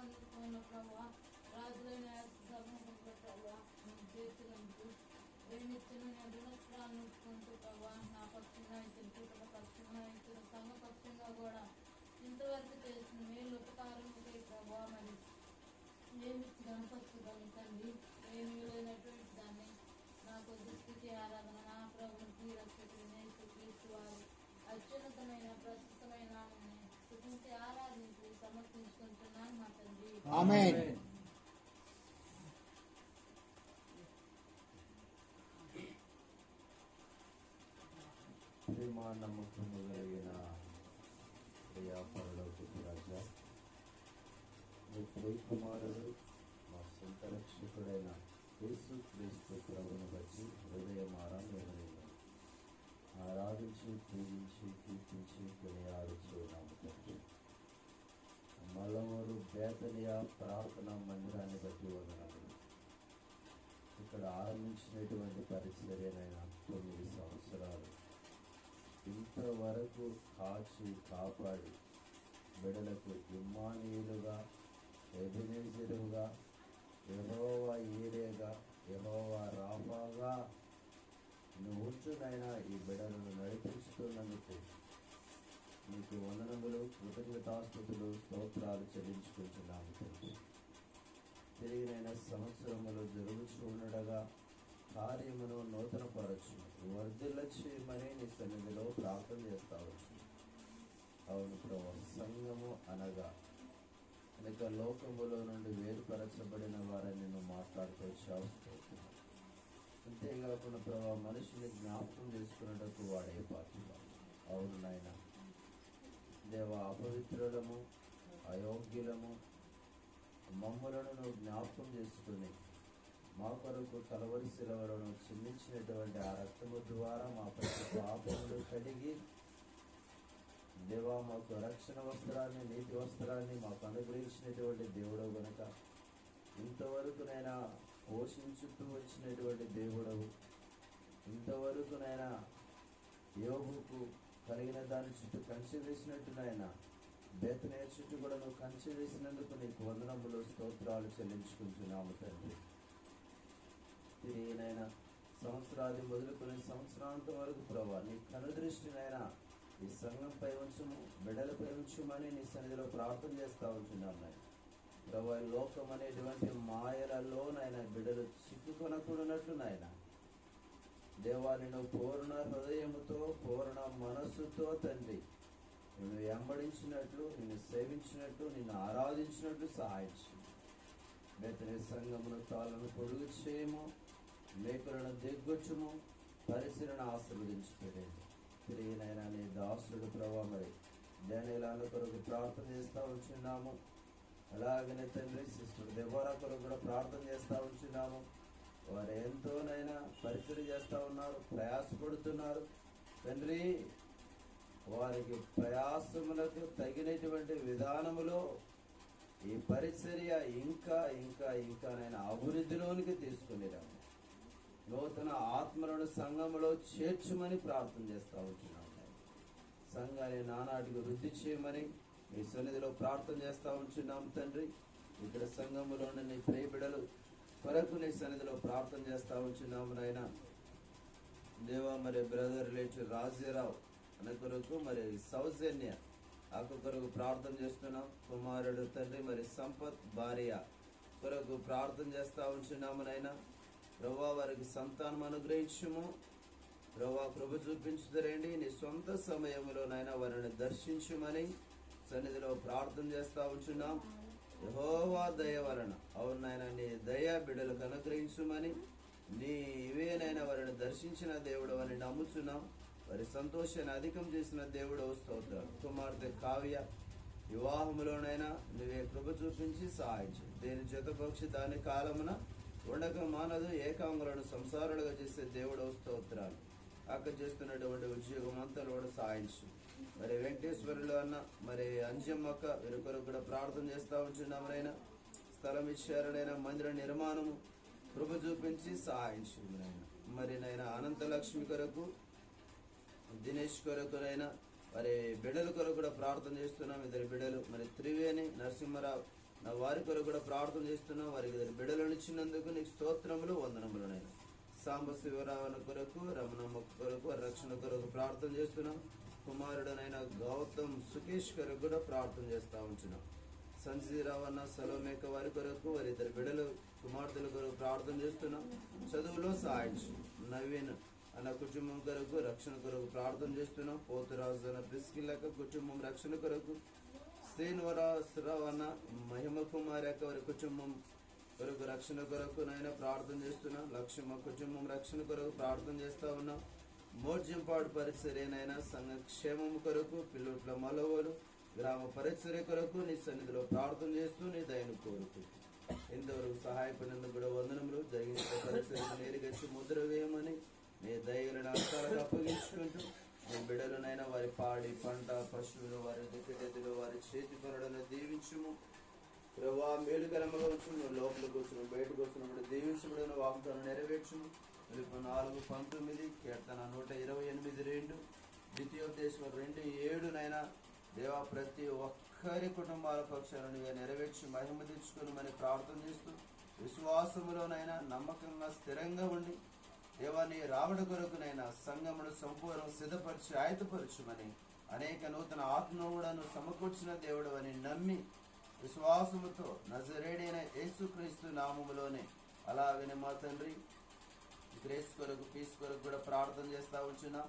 పొందుకున్న రాజులైన ప్రభావ నేను ప్రభా నా పక్షంగా కూడా ఇంతవరకు చేసిన మేలు ఉపకారముకే ప్రభా మరి. ఏమి గణపతి గమనికండి ఏమి లేనటువంటి దాన్ని నాకు దృష్టికి ఆరాధన నా ప్రభుకి రక్షకుడిని క్రీస్తు అత్యున్నతమైన ప్రస్తుతమైన ఆరాధించి ఆమేన్ ప్రేమ నమ్మకము కలిగిన ప్రియా పరలోకి రాజా మీ ప్రియ కుమారుడు మా సొంత రక్షకుడైన యేసు క్రీస్తు ప్రభుని బట్టి హృదయం ఆరాధన ఆరాధించి పూజించి కీర్తించి కొనియాడుచున్నాము తండ్రి మలవరు ప్రార్థన మందిరాన్ని బట్టి వందనాలు ఇక్కడ ఆరంభించినటువంటి పరిచర్యనైనా తొమ్మిది సంవత్సరాలు. ఇంతవరకు కాచి కాపాడి బిడలకు ఇమ్మానీయులుగా ఎబినేజరుగా యహోవా ఏరేగా యహోవా రాఫాగా నువ్వు ఉంచునైనా ఈ బిడలను నడిపిస్తున్నందుకు కృతజ్ఞతాస్థుతులు స్తోత్రాలు చెల్లించుకుంటున్నాము తండ్రి. తిరిగినైన సంవత్సరములు జరుగుచూ కార్యమును నూతనపరచు పరచు వర్ధిల్ల చేయమని నీ సన్నిధిలో ప్రార్థన చేస్తావచ్చు అవును ప్రభు సంఘము అనగా అనేక లోకములో నుండి వేరుపరచబడిన వారని నేను మాట్లాడుతూ వచ్చావు అంతేకాకుండా ప్రభావ మనిషిని జ్ఞాపకం చేసుకున్నటకు వాడే పాత్ర అవును నాయన దేవ అపవిత్రులము అయోగ్యులము మమ్మలను నువ్వు జ్ఞాపకం చేసుకుని మా కొరకు కలవరి శిలవలను చిందించినటువంటి ఆ రక్తము ద్వారా మా ప్రతి పాపములు కడిగి దేవా మాకు రక్షణ వస్త్రాన్ని నీతి వస్త్రాన్ని మాకు అనుగ్రహించినటువంటి దేవుడు గనుక. ఇంతవరకునైనా పోషించుతూ వచ్చినటువంటి దేవుడవు. ఇంతవరకునైనా యోగుకు కలిగిన దాని చుట్టూ కంచె వేసినట్టునైనా బేతనే చుట్టూ కూడా నువ్వు కంచె వేసినందుకు నీకు వందనములు స్తోత్రాలు చెల్లించుకుంటున్నాము తండ్రి. తిరిగినైనా సంవత్సరాది మొదలుకొని సంవత్సరాంతం వరకు ప్రభా నీ కనుదృష్టినైనా ఈ సంఘంపై ఉంచుము బిడ్డలపై ఉంచుమని నీ సన్నిధిలో ప్రార్థన చేస్తూ ఉంటున్నాం నాయన. ప్రభా లోకం అనేటువంటి మాయలలో బిడ్డలు చిక్కుకొనకూడనట్లు నాయన. దేవా నువ్వు పూర్ణ హృదయముతో పూర్ణ మనస్సుతో తండ్రి నిన్ను వెంబడించినట్లు నిన్ను సేవించినట్లు నిన్ను ఆరాధించినట్లు సహాయించు. బెతని సంఘమును తాళను పొడుగు చేయము మేకులను దిగ్గొచ్చుము పరిశీలన ఆశీర్వదించుకోలేదు తిరిగినైనా నీ దాసుడు ప్రభా మరి ధ్యానిలాల కొరకు ప్రార్థన చేస్తూ ఉంచున్నాము. అలాగనే తండ్రి సిస్టర్ దెబోరా కొరకు కూడా ప్రార్థన చేస్తూ ఉంచున్నాము. వారు ఎంతోనైనా పరిచయం చేస్తూ ఉన్నారు ప్రయాసపడుతున్నారు తండ్రి వారికి ప్రయాసములకు తగినటువంటి విధానములో ఈ పరిచర్య ఇంకా ఇంకా ఇంకా నేను అభివృద్ధిలోనికి తీసుకుని రాము నూతన ఆత్మలను సంఘములో చేర్చమని ప్రార్థన చేస్తూ ఉంటున్నాను. సంఘాన్ని నానాటికి వృద్ధి చేయమని మీ సన్నిధిలో ప్రార్థన చేస్తూ ఉంటున్నాం తండ్రి. ఇక్కడ సంఘములోని నీ ప్రియబిడలు కొరకు నీ సన్నిధిలో ప్రార్థన చేస్తా ఉంచున్నాము నాయన. దేవా మరి బ్రదర్ లేచి రాజారావు అనే కొరకు మరి సౌజన్య ఆకు కొరకు ప్రార్థన చేస్తున్నాం. కుమారుడు తండ్రి మరి సంపత్ భార్య కొరకు ప్రార్థన చేస్తా ఉంచున్నాము నాయన. ప్రభా వారికి సంతానం అనుగ్రహించము. ప్రభా కృప చూపించుదరండి. నీ సొంత సమయంలో నాయన వారిని దర్శించుమని సన్నిధిలో ప్రార్థన చేస్తా ఉంచున్నాం. యహోవా దయ వలన. అవును నాయన నీ దయ బిడ్డలకు అనుగ్రహించుమని నీ ఇవేనైనా వారిని దర్శించిన దేవుడు అని నమ్ముచున్నాం. వారి సంతోషాన్ని అధికం చేసిన దేవుడు స్తోత్రాలు. కుమార్తె కావ్య వివాహములోనైనా నువ్వే కృప చూపించి సహాయించు. దేని జతపక్షి దాని కాలమున ఉండక మానదు ఏకాంగులను సంసారాలుగా చేసే దేవుడు వస్తూ అక్క చేస్తున్నటువంటి ఉద్యోగం అంతా కూడా సాయించు. మరి వెంకటేశ్వరులు అన్న మరి అంజమ్మక్క వీరి కొరకు కూడా ప్రార్థన చేస్తా ఉంటున్నామనైనా స్థలం ఇచ్చారనైనా మందిర నిర్మాణము కృప చూపించి సహాయించు నాయన. మరి నైనా అనంతలక్ష్మి కొరకు దినేష్ కొరకునైనా మరి బిడ్డల కొరకు కూడా ప్రార్థన చేస్తున్నాం. ఇద్దరు బిడ్డలు మరి త్రివేణి నరసింహరావు నా వారి కొరకు కూడా ప్రార్థన చేస్తున్నాం. వారికి ఇద్దరు బిడ్డలను ఇచ్చినందుకు నీకు స్తోత్రములు వందనములనైనా సాంబ శివరావణ కొరకు రమణమ్మ కొరకు రక్షణ కొరకు ప్రార్థన చేస్తున్నాం. కుమారుడనైన గౌతమ్ సుకేష్ కొరకు కూడా ప్రార్థన చేస్తా ఉంచున్నాం సంజీరావన్న సలోమేక వారి కొరకు వారి ఇద్దరు బిడలు కుమార్తెల కొరకు ప్రార్థన చేస్తున్నాం. చదువులో సాయించు నవీన్ అన్న కుటుంబం కొరకు రక్షణ కొరకు ప్రార్థన చేస్తున్నాం. పోతురాజు అన్న ప్రిస్కిల్లక కుటుంబం రక్షణ కొరకు శ్రీనివాసరావు అన్న మహిమ కుమార్ యొక్క వారి కుటుంబం కొరకు రక్షణ కొరకు నైనా ప్రార్థన చేస్తున్నా. లక్ష్మ కుటుంబం రక్షణ కొరకు ప్రార్థన చేస్తా ఉన్నాం. మోర్జంపాడు పరిసరేనైనా సంఘక్షేమం కొరకు పిల్లట్ల మలవలు గ్రామ పరిసర కొరకు నీ సన్నిధిలో ప్రార్థన చేస్తూ నీ దయను కోరుకు ఇంతవరకు సహాయపడినందుకు కూడా వందనములు. జరిగిన పరిసర నేరుగచ్చి ముద్ర వేయమని నీ దయలను అంశాలకు అప్పగించుకుంటూ నీ బిడ్డలనైనా వారి పాడి పంట పశువులు వారి దిక్కగతిలో వారి చేతి పనులను దీవించుము. ప్రభా మేలుకరముగా ఉంచు లోపల లోపలికి వచ్చిన బయటకు వచ్చినప్పుడు దీవించబడిన వాగ్దానం నెరవేర్చును. పిలుపు నాలుగు పంతొమ్మిది కీర్తన నూట ఇరవై ఎనిమిది రెండు ద్వితీయోపదేశం రెండు ఏడునైనా దేవా ప్రతి ఒక్కరి కుటుంబాల పక్షాలను నెరవేర్చి మహిమ తెచ్చుకుని ప్రార్థన చేస్తూ విశ్వాసములోనైనా నమ్మకంగా స్థిరంగా ఉండి దేవాన్ని రావడ కొరకునైనా సంగమును సంపూర్ణం సిద్ధపరిచి ఆయతపరచుమని అనేక నూతన ఆత్మవుడను సమకూర్చిన దేవుడు అని నమ్మి విశ్వాసముతో నజరేడైన యేసుక్రీస్తు నామములోనే అలాగనే మా తండ్రి గ్రేస్ కొరకు పీస్ కొరకు కూడా ప్రార్థన చేస్తా ఉంచున్నా.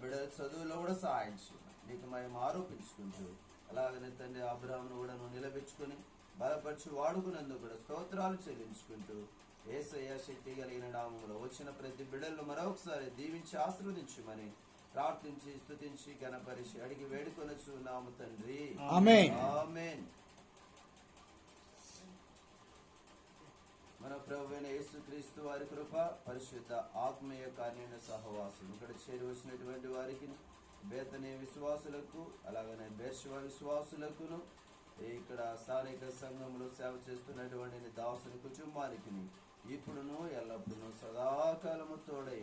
బిడ్డల చదువులో కూడా సహాయం చేయండి. నీకు మేము ఆరోపించుకుంటూ అలాగనే తండ్రి అబ్రాహ్మను కూడా నువ్వు నిలబెట్టుకుని బలపరిచి వాడుకున్నందుకు కూడా స్తోత్రాలు చెల్లించుకుంటూ ఏసయ్య శక్తి కలిగిన నామములో వచ్చిన ప్రతి బిడ్డలను మరొకసారి దీవించి ఆశీర్వదించమని ప్రార్థించి స్తుతించి గణపరిచి అడిగి వేడుకొనొచ్చు నామ తండ్రి. ఆమేన్. మన ప్రభు అయిన యేసుక్రీస్తు వారి కృప పరిశుద్ధ ఆత్మీయ కార్యమైన సహవాసం. ఇక్కడ చేరి వచ్చినటువంటి వారికి బేతని విశ్వాసులకు అలాగనే బేర్షవ విశ్వాసులకును ఇక్కడ స్థానిక సంఘంలో సేవ చేస్తున్నటువంటి దాసుని కుటుంబానికి ఇప్పుడును ఎల్లప్పుడూ సదాకాలము తోడై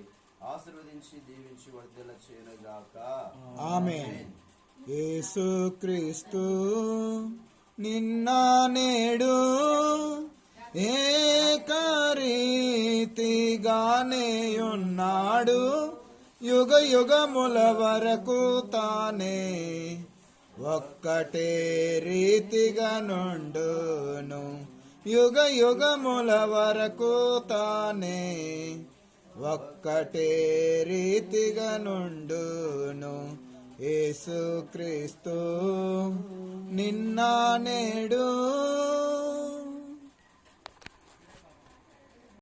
ఆశీర్వదించి దీవించి వర్ధల చేయనుగాక. ఆమేన్. యేసుక్రీస్తు నిన్న నేడు ఏకరీతిగానే ఉన్నాడు యుగ యుగముల వరకు తానే ఒక్కటే రీతిగా నుండును యుగ యుగముల వరకు తానే ఒక్కటే రీతిగా నుండును యేసుక్రీస్తు నిన్న నేడు